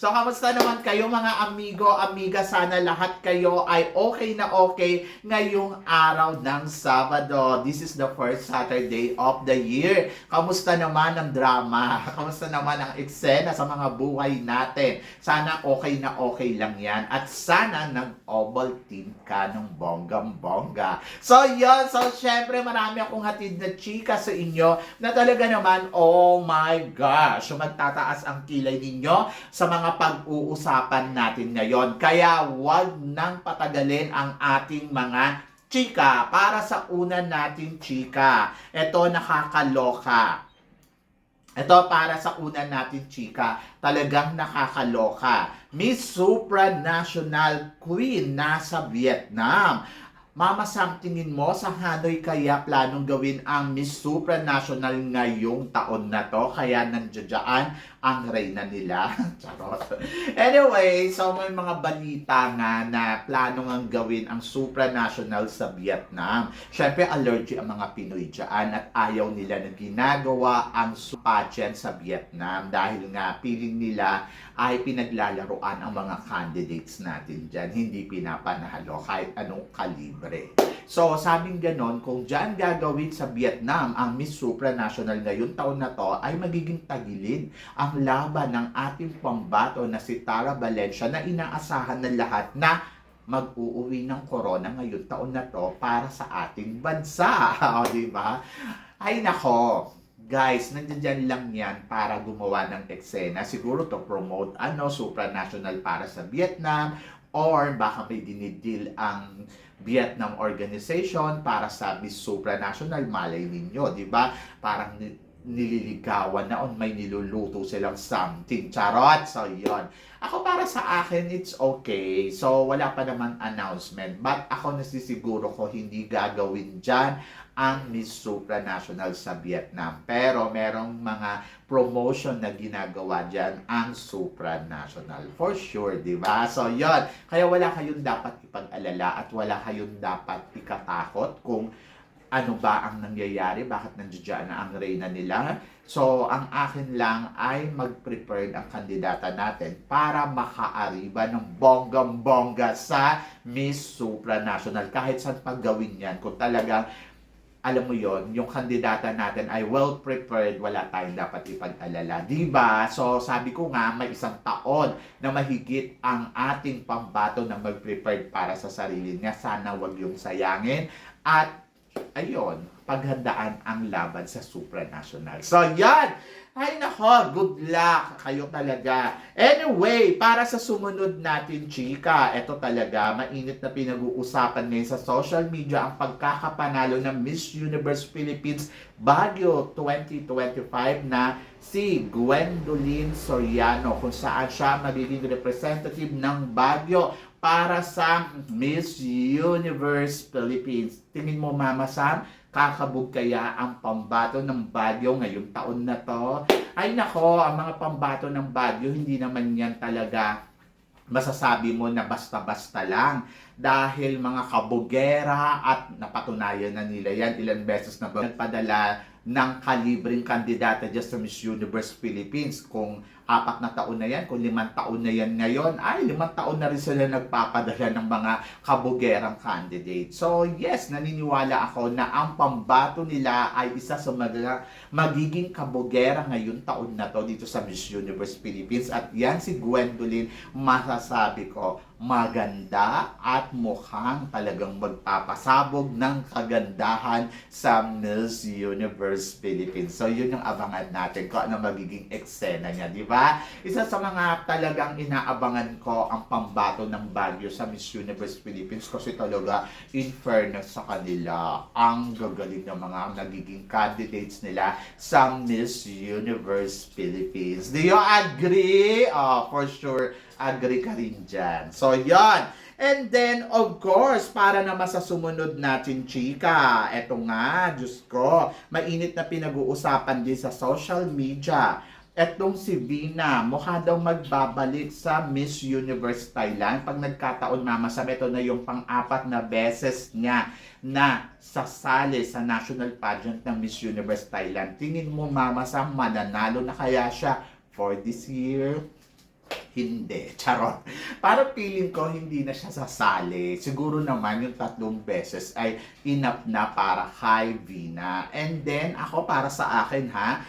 So, kamusta naman kayo mga amigo, amiga? Sana lahat kayo ay okay na okay ngayong araw ng Sabado. This is the first Saturday of the year. Kamusta naman ang drama? Kamusta naman ang eksena sa mga buhay natin? Sana okay na okay lang yan. At sana nag-oval team ka ng bonggang-bongga. So, yun. So, syempre, marami akong hatid na chika sa inyo na talaga naman, oh my gosh, magtataas ang kilay ninyo sa mga pag-uusapan natin ngayon. Kaya, wag nang patagalin ang ating mga chika para sa una nating chika. Ito nakakaloka. Ito para sa una natin chika, talagang nakakaloka. Miss Supranational Queen nasa Vietnam. Mama Sam, tingin mo sa Hanoi kaya planong gawin ang Miss Supranational ngayong taon na to? Kaya nandiyan ang reyna nila. Charot. Anyway, so may mga balita nga na plano ngang gawin ang supranational sa Vietnam. Siyempre, allergy ang mga Pinoy dyan at ayaw nila na ginagawa ang pageant sa Vietnam dahil nga piling nila ay pinaglalaroan ang mga candidates natin dyan. Hindi pinapanalo kahit anong kalibre. So, sabing ganon, kung dyan gagawin sa Vietnam ang Miss Supranational ngayong taon na to, ay magiging tagilid ang laban ng ating pambato na si Tara Valencia na inaasahan ng lahat na mag-uuwi ng corona ngayong taon na to para sa ating bansa. o, di ba? Ay nako, guys, nandiyan lang yan para gumawa ng eksena. Siguro to promote ano, supranational para sa Vietnam or baka may dinidil ang Vietnam Organization para sa Miss Supranational, malay ninyo, di ba? Parang nililigawan na on may niluluto silang something. Charot! So, yon Ako para sa akin, it's okay. So, wala pa naman announcement. But ako nasisiguro ko hindi gagawin dyan ang Miss Supranational sa Vietnam. Pero merong mga promotion na ginagawa dyan ang supranational. For sure, di ba? So, yon Kaya wala kayong dapat ipag-alala at wala kayong dapat ikatakot kung ano ba ang nangyayari, bakit nandiyan na ang reyna nila. So, ang akin lang ay mag-prepare ang kandidata natin para makaariba ng bonggang-bongga sa Miss Supranational. Kahit saan paggawin yan, kung talagang alam mo yon yung kandidata natin ay well prepared, wala tayong dapat ipag-alala. Di ba? So, sabi ko nga, may isang taon na mahigit ang ating pambato na mag-prepared para sa sarili niya. Sana wag yung sayangin. At, ayun, paghandaan ang laban sa supranational. So, yan! Ay nako, good luck kayo talaga. Anyway, para sa sumunod natin, chika, ito talaga, mainit na pinag-uusapan ngayon sa social media ang pagkakapanalo ng Miss Universe Philippines Baguio 2025 na si Gwendolyn Soriano kung saan siya magiging representative ng Baguio para sa Miss Universe Philippines. Tingin mo, Mama Sam, kakabog kaya ang pambato ng Baguio ngayong taon na to? Ay nako, ang mga pambato ng Baguio, hindi naman yan talaga masasabi mo na basta-basta lang dahil mga kabugera at napatunayan na nila yan ilan beses na nagpadala ng kalibreng kandidata dyan sa Miss Universe Philippines kung apat na taon na yan, kung limang taon na yan ngayon, ay limang taon na rin sila nagpapadala ng mga kabugerang candidate. So yes, naniniwala ako na ang pambato nila ay isa sa mga magiging kabugera ngayon taon na to dito sa Miss Universe Philippines at yan si Gwendolyn masasabi ko maganda at mukhang talagang magpapasabog ng kagandahan sa Miss Universe Philippines. So yun yung abangan natin kung ano magiging eksena niya, di ba? Isa sa mga talagang inaabangan ko ang pambato ng Baguio sa Miss Universe Philippines kasi talaga in fairness sa kanila, ang gagaling ng mga nagiging candidates nila sa Miss Universe Philippines. Do you agree? Oh, for sure, agree ka rin dyan. So, yon. And then, of course, para naman sa sumunod natin, chika, eto nga, Diyos ko, mainit na pinag-uusapan din sa social media. Etong si Vina, mukha daw magbabalik sa Miss Universe Thailand. Pag nagkataon, mama, sabi ito na yung pang-apat na beses niya na sasali sa national pageant ng Miss Universe Thailand. Tingin mo, mama, sa mananalo na kaya siya for this year? Hindi. Charot. Para feeling ko, hindi na siya sasali. Siguro naman yung tatlong beses ay enough na para kay Vina. And then, ako para sa akin ha,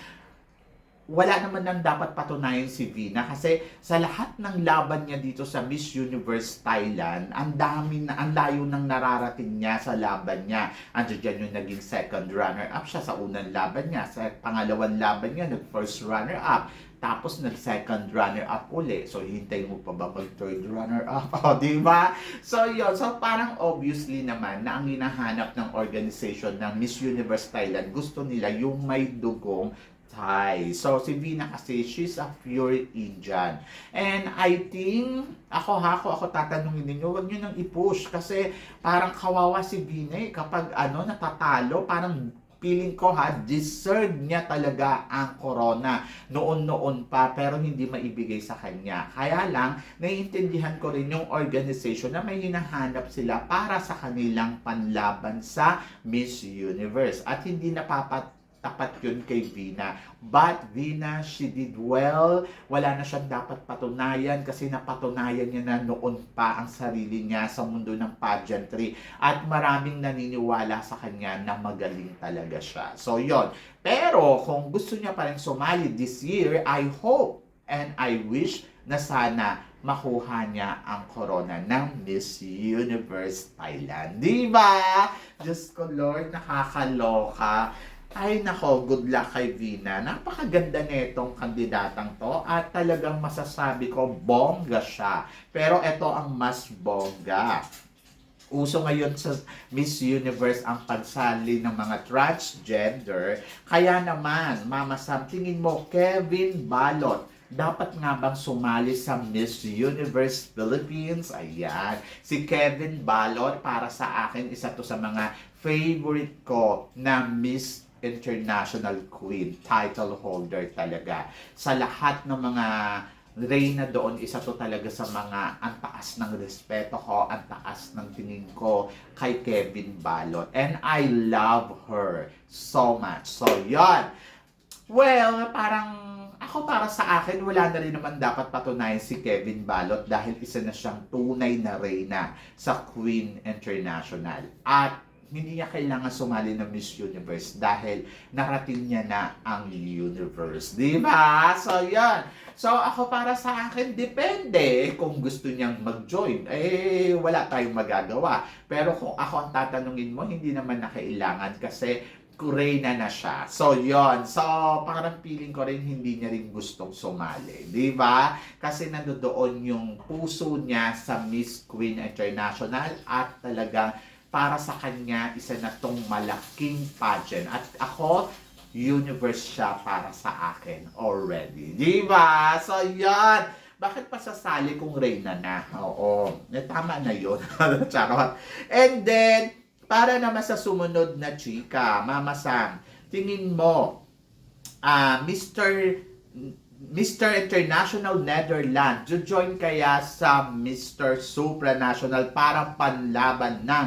wala naman nang dapat patunayan si Vina kasi sa lahat ng laban niya dito sa Miss Universe Thailand, ang dami na, ang layo ng nararating niya sa laban niya. Andiyan dyan yung naging second runner-up siya sa unang laban niya. Sa pangalawang laban niya, nag-first runner-up. Tapos nag-second runner-up uli. So, hintay mo pa ba mag-third runner-up? O, di ba? So, yun. So, parang obviously naman na ang hinahanap ng organization ng Miss Universe Thailand, gusto nila yung may dugong Thai. So, si Vina kasi, she's a pure Indian. And I think, ako ha, ako, ako tatanungin ninyo, wag nyo nang i-push kasi parang kawawa si Vina eh. Kapag ano, natatalo, parang feeling ko ha, deserve niya talaga ang corona noon-noon pa pero hindi maibigay sa kanya. Kaya lang, naiintindihan ko rin yung organization na may hinahanap sila para sa kanilang panlaban sa Miss Universe at hindi napapat tapat yun kay Vina. But Vina, she did well. Wala na siyang dapat patunayan kasi napatunayan niya na noon pa ang sarili niya sa mundo ng pageantry. At maraming naniniwala sa kanya na magaling talaga siya. So yon. Pero kung gusto niya pa rin sumali this year, I hope and I wish na sana makuha niya ang corona ng Miss Universe Thailand. Di ba? Diyos ko Lord, nakakaloka. Ay nako, good luck kay Vina. Napakaganda nitong kandidatang to at talagang masasabi ko bongga siya. Pero ito ang mas bongga. Uso ngayon sa Miss Universe ang pagsali ng mga transgender. Kaya naman, Mama Sam, tingin mo, Kevin Balot, dapat nga bang sumali sa Miss Universe Philippines? Ayan. Si Kevin Balot, para sa akin, isa to sa mga favorite ko na Miss International Queen, title holder talaga. Sa lahat ng mga Reyna doon, isa to talaga sa mga ang taas ng respeto ko, ang taas ng tingin ko kay Kevin Balot. And I love her so much. So, yon. Well, parang ako para sa akin, wala na rin naman dapat patunayan si Kevin Balot dahil isa na siyang tunay na reyna sa Queen International. At hindi niya kailangan sumali ng Miss Universe dahil narating niya na ang universe. Di ba? So, yan. So, ako para sa akin, depende kung gusto niyang mag-join. Eh, wala tayong magagawa. Pero kung ako ang tatanungin mo, hindi naman na kailangan kasi kurena na siya. So, yon So, parang feeling ko rin hindi niya rin gustong sumali. Di ba? Kasi nandoon yung puso niya sa Miss Queen International at talagang para sa kanya, isa na tong malaking pageant. At ako, universe siya para sa akin already. Di ba? So, yan. Bakit pa sasali kung Reyna na? Oo. Eh, tama na yun. Charot. And then, para naman sa sumunod na chika, Mama Sam, tingin mo, ah Mr. Mr. International Netherlands, join kaya sa Mr. Supranational para panlaban ng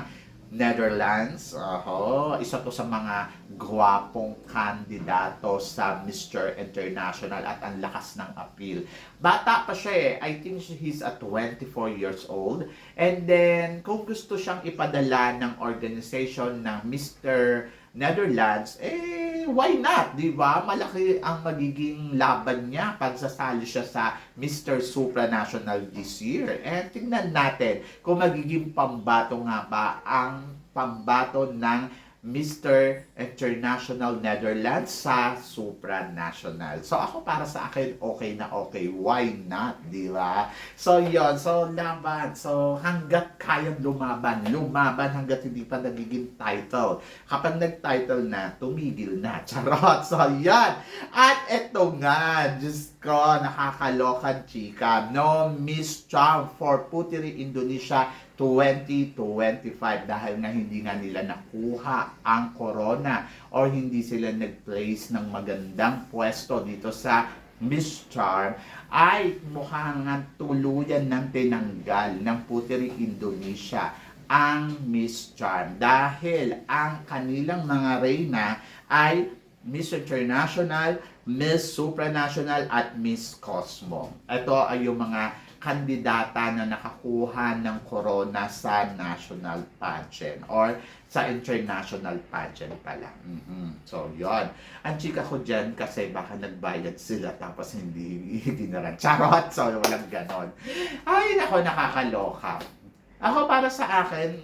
Netherlands. Oho, isa to sa mga gwapong kandidato sa Mr. International at ang lakas ng appeal. Bata pa siya eh. I think he's at 24 years old. And then, kung gusto siyang ipadala ng organization ng Mr. Netherlands, eh, why not? Di ba? Malaki ang magiging laban niya pag sasali siya sa Mr. Supranational this year. Eh, tingnan natin kung magiging pambato nga ba ang pambato ng Mr. International Netherlands sa supranational. So ako para sa akin, okay na okay. Why not? Di ba? So yon So laban. So hanggat kayang lumaban, lumaban hanggat hindi pa nagiging title. Kapag nag-title na, tumigil na. Charot. So yan. At eto nga, Diyos ko, nakakalokan chika. No Miss Charm for Putiri Indonesia 2025 dahil nga hindi nga nila nakuha ang corona or hindi sila nag-place ng magandang pwesto dito sa Miss Charm ay mukhang tuluyan ng tinanggal ng Putiri Indonesia ang Miss Charm dahil ang kanilang mga reyna ay Miss International, Miss Supranational at Miss Cosmo. Ito ay yung mga kandidata na nakakuha ng corona sa national pageant or sa international pageant pala. Mhm. So, yon. Ang chika ko dyan kasi baka nagbayad sila tapos hindi dinaran. Charot! So, walang ganon. Ay, nako, nakakaloka. Ako para sa akin,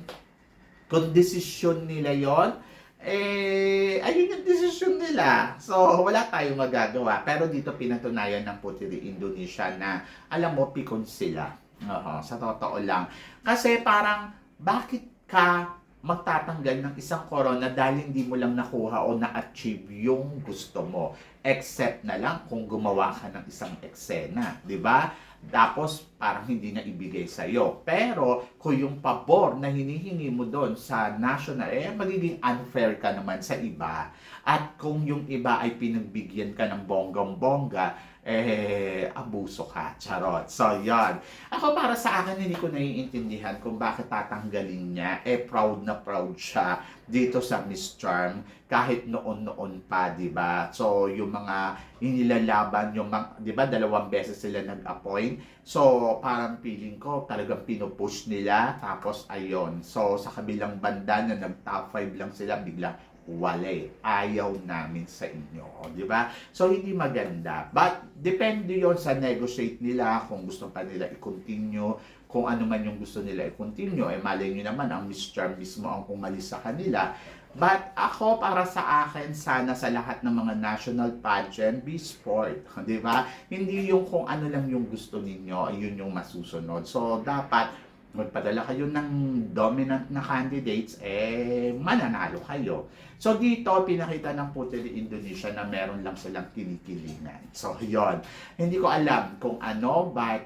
kung desisyon nila yon eh, ayun yung desisyon nila. So, wala tayong magagawa. Pero dito pinatunayan ng Putiri Indonesia na, alam mo, pikon sila. Oo, sa totoo lang. Kasi parang, bakit ka magtatanggal ng isang corona dahil hindi mo lang nakuha o na-achieve yung gusto mo. Except na lang kung gumawa ka ng isang eksena, di ba? Tapos parang hindi na ibigay sa iyo. Pero kung yung pabor na hinihingi mo doon sa national, eh magiging unfair ka naman sa iba. At kung yung iba ay pinagbigyan ka ng bonggang-bongga, eh, abuso ka. Charot. So, yan. Ako para sa akin, hindi ko naiintindihan kung bakit tatanggalin niya. Eh, proud na proud siya dito sa Miss Charm kahit noon-noon pa, di ba? So, yung mga inilalaban, yung mga, di ba, dalawang beses sila nag-appoint. So, parang feeling ko, talagang pinupush nila. Tapos, ayon So, sa kabilang banda na nag-top 5 lang sila, bigla wale. Ayaw namin sa inyo. O, Di ba? So, hindi maganda. But, depende yon sa negotiate nila kung gusto pa nila i-continue kung ano man yung gusto nila i-continue. Eh, malay nyo naman, ang Miss Charm mismo ang umalis sa kanila. But ako, para sa akin, sana sa lahat ng mga national pageant, be sport. Di ba? Hindi yung kung ano lang yung gusto ninyo, yun yung masusunod. So, dapat magpadala kayo ng dominant na candidates, eh, mananalo kayo. So, dito, pinakita ng Puteri Indonesia na meron lang silang kinikilingan. So, yon Hindi ko alam kung ano, but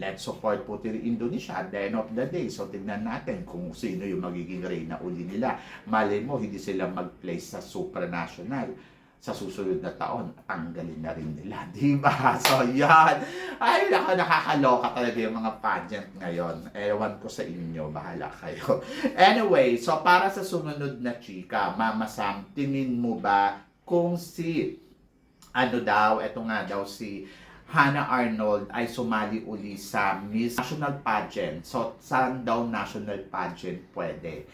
let's support Puteri Indonesia at the end of the day. So, tignan natin kung sino yung magiging reyna uli nila. Malay mo, hindi sila mag-place sa supranational sa susunod na taon, tanggalin na rin nila. Di ba? So, yan. Ay, nako, nakakaloka talaga yung mga pageant ngayon. Ewan ko sa inyo, bahala kayo. Anyway, so para sa sumunod na chika, Mama Sam, tingin mo ba kung si, ano daw, eto nga daw si Hannah Arnold ay sumali uli sa Miss National Pageant. So, saan daw national pageant pwede?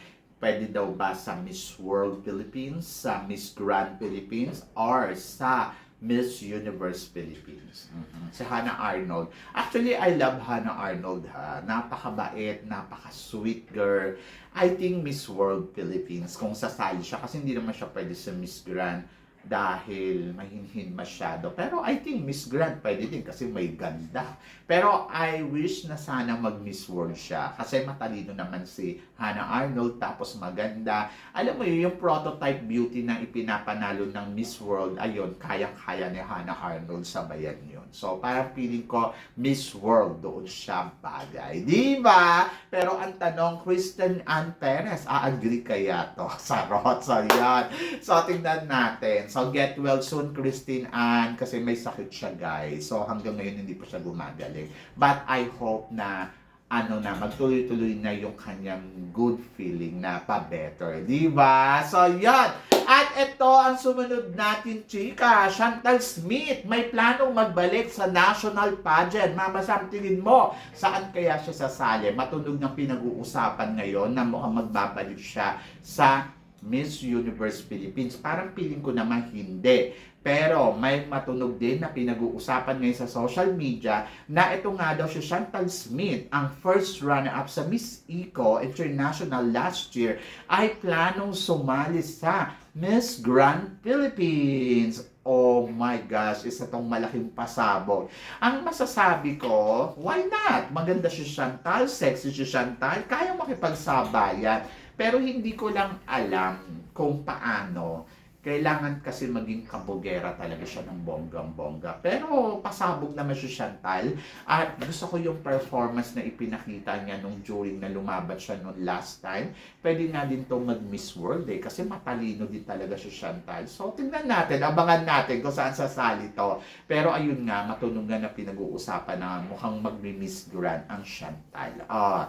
Pwede daw ba sa Miss World Philippines, sa Miss Grand Philippines, or sa Miss Universe Philippines. Mhm. Si Hannah Arnold. Actually, I love Hannah Arnold ha. Napakabait, napaka-sweet girl. I think Miss World Philippines, kung sasali siya, kasi hindi naman siya pwede sa Miss Grand dahil mahinhin masyado. Pero I think Miss Grand pwede din kasi may ganda. Pero I wish na sana mag Miss World siya kasi matalino naman si Hannah Arnold tapos maganda. Alam mo yun, yung prototype beauty na ipinapanalo ng Miss World, ayun, kaya-kaya ni Hannah Arnold sabayan yun. So parang feeling ko Miss World doon siya bagay. Di ba? Pero ang tanong, Kristen Ann Perez, a-agree kaya to? Sarot, so yan. So tingnan natin. So get well soon, Christine Ann, kasi may sakit siya, guys. So hanggang ngayon hindi pa siya gumagaling. But I hope na ano na, magtuloy-tuloy na yung kanyang good feeling na pa-better. Di ba? So, yan. At ito ang sumunod natin, chika. Chantal Smith, may planong magbalik sa national pageant. Mama Sam, tingin mo, saan kaya siya sasali? Matunog ng pinag-uusapan ngayon na mukhang magbabalik siya sa Miss Universe Philippines. Parang feeling ko naman hindi. Pero may matunog din na pinag-uusapan ngayon sa social media na ito nga daw si Chantal Smith, ang first runner-up sa Miss Eco International last year, ay planong sumali sa Miss Grand Philippines. Oh my gosh, isa tong malaking pasabog. Ang masasabi ko, why not? Maganda si Chantal, sexy si Chantal, kaya makipagsabayan. Pero hindi ko lang alam kung paano. Kailangan kasi maging kabugera talaga siya ng bonggang-bongga. Pero pasabog naman si Chantal. At gusto ko yung performance na ipinakita niya nung during na lumaban siya nung last time. Pwede nga din to mag-Miss World eh. Kasi matalino din talaga si Chantal. So tingnan natin, abangan natin kung saan sasali to. Pero ayun nga, matunog nga na pinag-uusapan na mukhang mag-Miss Grand ang Chantal. Ah,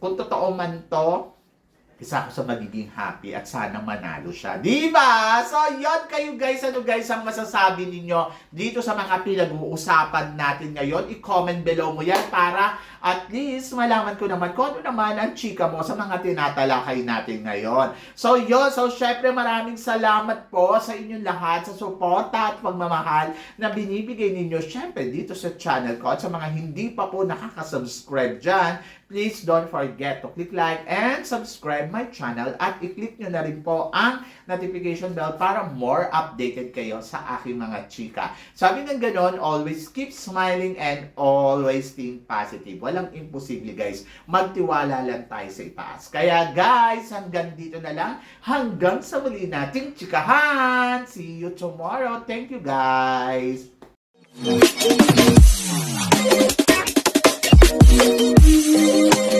kung totoo man to, isa ako sa magiging happy at sana manalo siya. Di ba? So, yon kayo guys. Ano guys ang masasabi ninyo dito sa mga pinag-uusapan natin ngayon? I-comment below mo yan para at least malaman ko naman kung ano naman ang chika mo sa mga tinatalakay natin ngayon. So, yon So, syempre maraming salamat po sa inyong lahat sa suporta at pagmamahal na binibigay ninyo syempre dito sa channel ko at sa mga hindi pa po nakakasubscribe dyan please don't forget to click like and subscribe my channel at i-click nyo na rin po ang notification bell para more updated kayo sa aking mga chika. Sabi ng ganon, always keep smiling and always think positive. Walang imposible guys. Magtiwala lang tayo sa itaas. Kaya guys, hanggang dito na lang. Hanggang sa muli nating chikahan. See you tomorrow. Thank you guys. Thank you.